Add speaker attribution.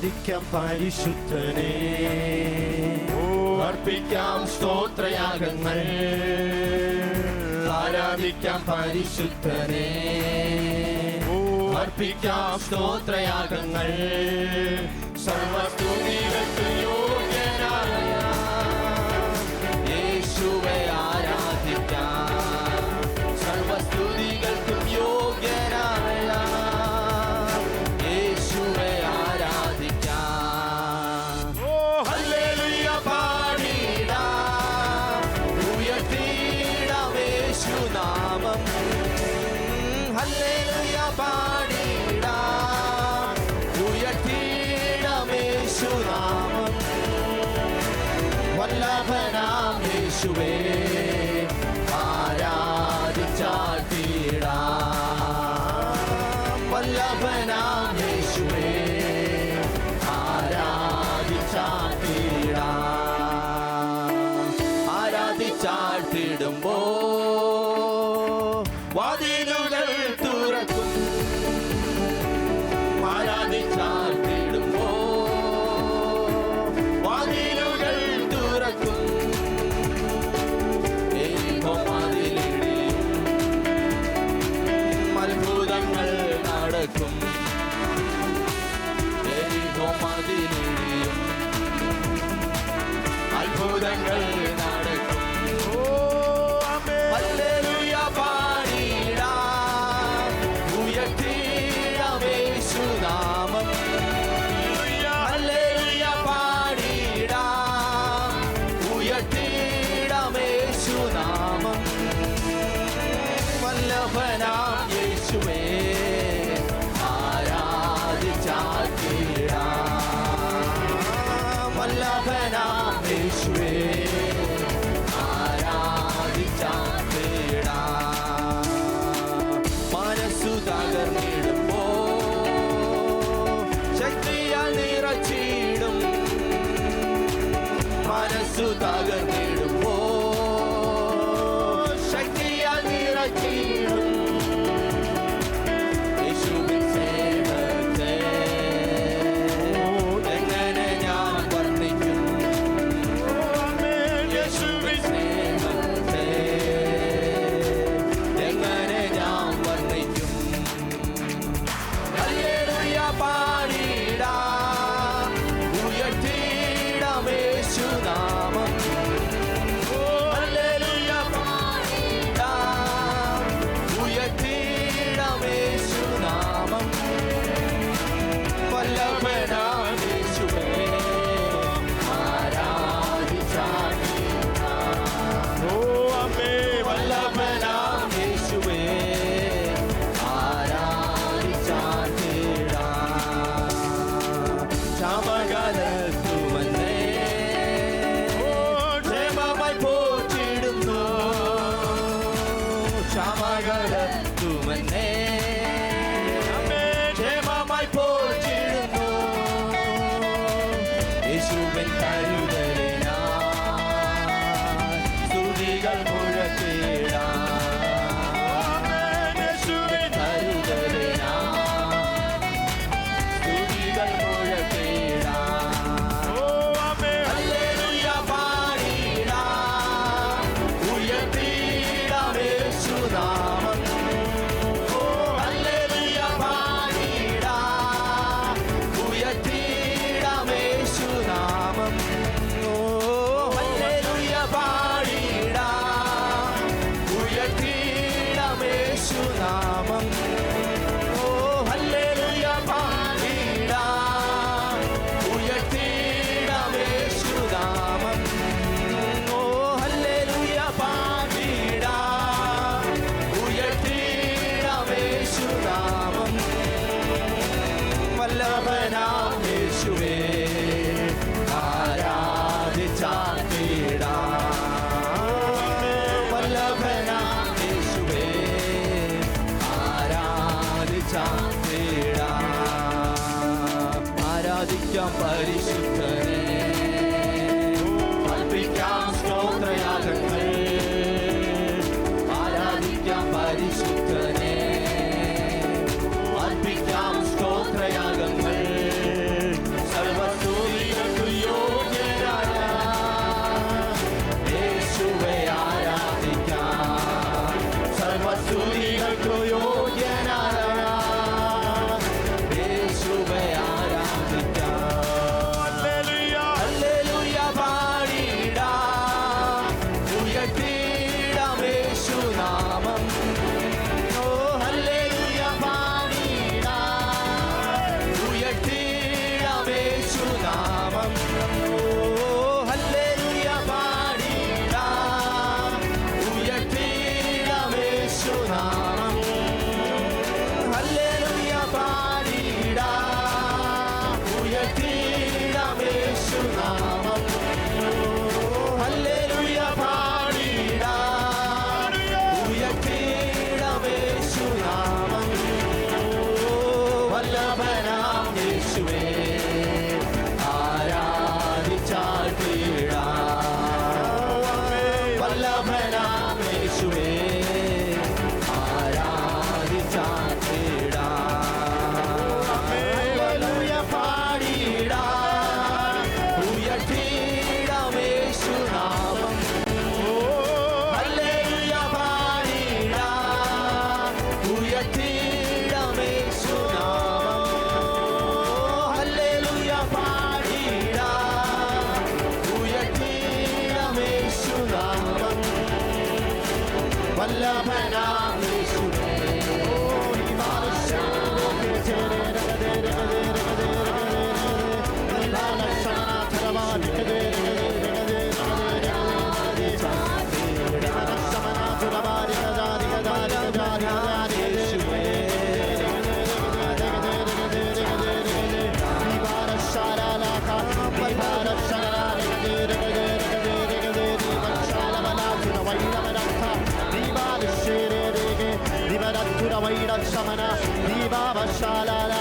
Speaker 1: സ്തുതിക്കാം പരിശുദ്ധനെ. അർപ്പിക്കാം സ്തോത്രയാഗങ്ങൾ. ആരാധിക്കാം പരിശുദ്ധനെ. അർപ്പിക്കാം സ്തോത്രയാഗങ്ങൾ. യേശുനാമം വല്ലഭനാം യേശുവേ. അത്ഭുതങ്ങൾ നടക്കും. ഓ അമ്മേ ഹല്ലേലൂയ പാടിടാ ഉയർത്തിടാം യേശുനാമം. ഹല്ലേലൂയ പാടിടാം ഉയർത്തിടാം യേശുനാമം. വല്ലഭനാ നിറച്ചിടും. മനസ്സു തകർന്നിടും. രാമം വല്ലഭനാം യേശുവേ ആരാധിക്കാം പരിശുദ്ധന. യേശുനാമം Vairak
Speaker 2: Samana, Diva Vashalala.